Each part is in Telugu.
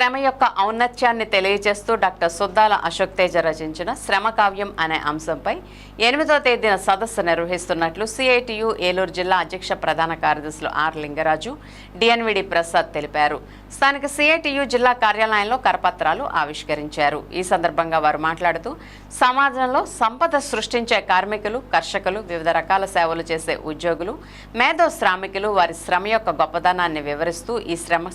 శ్రమ యొక్క ఔన్నత్యాన్ని తెలియజేస్తూ డాక్టర్ సుద్దాల అశోక్ తేజ రచించిన శ్రమ కావ్యం అనే అంశంపై ఎనిమిదో తేదీన సదస్సు నిర్వహిస్తున్నట్లు సిఐటియు ఏలూరు జిల్లా అధ్యక్ష ప్రధాన కార్యదర్శులు ఆర్ లింగరాజు డిఎన్విడి ప్రసాద్ తెలిపారు. స్థానిక సిఐటియు జిల్లా కార్యాలయంలో కరపత్రాలు ఆవిష్కరించారు. ఈ సందర్భంగా వారు మాట్లాడుతూ సమాజంలో సంపద సృష్టించే కార్మికులు కర్షకులు వివిధ రకాల సేవలు చేసే ఉద్యోగులు మేధో శ్రామికులు వారి శ్రమ యొక్క గొప్పదనాన్ని వివరిస్తూ ఈ శ్రమ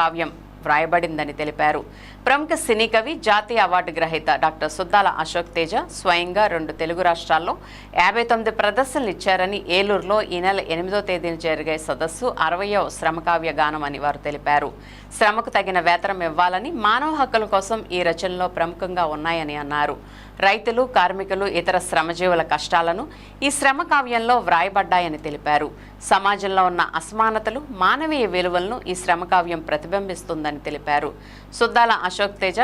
కావ్యం వ్రాయబడిందని తెలిపారు. ప్రముఖ సినీ కవి జాతీయ అవార్డు గ్రహీత డాక్టర్ సుద్దాల అశోక్ తేజ స్వయంగా రెండు తెలుగు రాష్ట్రాల్లో యాభై తొమ్మిది ప్రదర్శనలు ఇచ్చారని ఏలూరులో ఈ నెల ఎనిమిదో తేదీన జరిగే సదస్సు అరవయో శ్రమకావ్య గానం అని వారు తెలిపారు. శ్రమకు తగిన వేతనం ఇవ్వాలని మానవ హక్కుల కోసం ఈ రచనలో ప్రముఖంగా ఉన్నాయని అన్నారు. రైతులు కార్మికులు ఇతర శ్రమజీవుల కష్టాలను ఈ శ్రమ కావ్యంలో వ్రాయబడ్డాయని తెలిపారు. సమాజంలో ఉన్న అసమానతలు మానవీయ విలువలను ఈ శ్రమకావ్యం ప్రతిబింబిస్తుందని తెలిపారు. సుద్దాల అశోక్ తేజ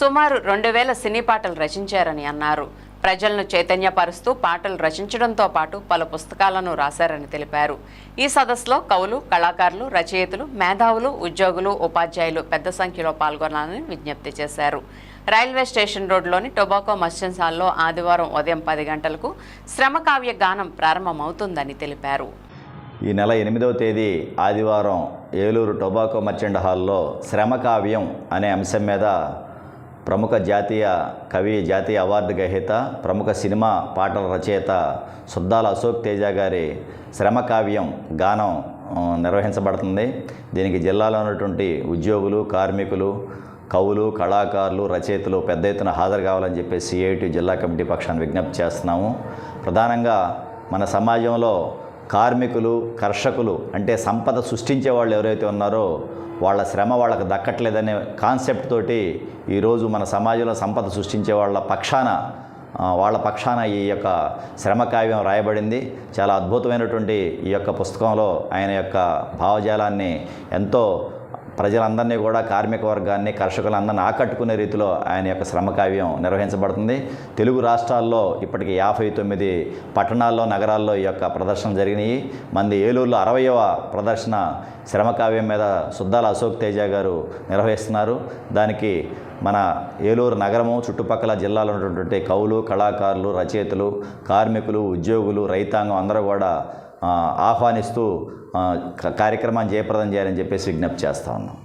సుమారు రెండు వేల సినీ పాటలు రచించారని అన్నారు. ప్రజలను చైతన్యపరుస్తూ పాటలు రచించడంతో పాటు పలు పుస్తకాలను రాశారని తెలిపారు. ఈ సదస్సులో కవులు కళాకారులు రచయితలు మేధావులు ఉద్యోగులు ఉపాధ్యాయులు పెద్ద సంఖ్యలో పాల్గొనాలని విజ్ఞప్తి చేశారు. రైల్వే స్టేషన్ రోడ్లోని టొబాకో మస్జిద్ హాల్లో ఆదివారం ఉదయం పది గంటలకు శ్రమకావ్య గానం ప్రారంభమవుతుందని తెలిపారు. ఈ నెల ఎనిమిదవ తేదీ ఆదివారం ఏలూరు టొబాకో మర్చెంట్ హాల్లో శ్రమకావ్యం అనే అంశం మీద ప్రముఖ జాతీయ కవి జాతీయ అవార్డు గ్రహీత ప్రముఖ సినిమా పాటల రచయిత సుద్దాల అశోక్ తేజ గారి శ్రమకావ్యం గానం నిర్వహించబడుతుంది. దీనికి జిల్లాలో ఉన్నటువంటి ఉద్యోగులు కార్మికులు కవులు కళాకారులు రచయితలు పెద్ద ఎత్తున హాజరు కావాలని చెప్పి సిఐటి జిల్లా కమిటీ పక్షాన్ని విజ్ఞప్తి చేస్తున్నాము. ప్రధానంగా మన సమాజంలో కార్మికులు కర్షకులు అంటే సంపద సృష్టించే వాళ్ళు ఎవరైతే ఉన్నారో వాళ్ళ శ్రమ వాళ్ళకి దక్కట్లేదనే కాన్సెప్ట్ తోటి ఈరోజు మన సమాజంలో సంపద సృష్టించే వాళ్ళ పక్షాన వాళ్ళ పక్షాన ఈ యొక్క శ్రమ కావ్యం రాయబడింది. చాలా అద్భుతమైనటువంటి ఈ యొక్క పుస్తకంలో ఆయన యొక్క భావజాలాన్ని ఎంతో ప్రజలందరినీ కూడా కార్మిక వర్గాన్ని కర్షకులందరినీ ఆకట్టుకునే రీతిలో ఆయన యొక్క శ్రమకావ్యం నిర్వహించబడుతుంది. తెలుగు రాష్ట్రాల్లో ఇప్పటికి యాభై తొమ్మిది పట్టణాల్లో నగరాల్లో ఈ యొక్క ప్రదర్శన జరిగినాయి. మంది ఏలూరులో అరవయవ ప్రదర్శన శ్రమకావ్యం మీద సుద్దాల అశోక్ తేజ గారు నిర్వహిస్తున్నారు. దానికి మన ఏలూరు నగరము చుట్టుపక్కల జిల్లాలో ఉన్నటువంటి కవులు కళాకారులు రచయితలు కార్మికులు ఉద్యోగులు రైతాంగం అందరూ కూడా ఆహ్వానిస్తూ కార్యక్రమాన్ని జయప్రదం చేయాలని చెప్పేసి విజ్ఞప్తి చేస్తా ఉన్నాం.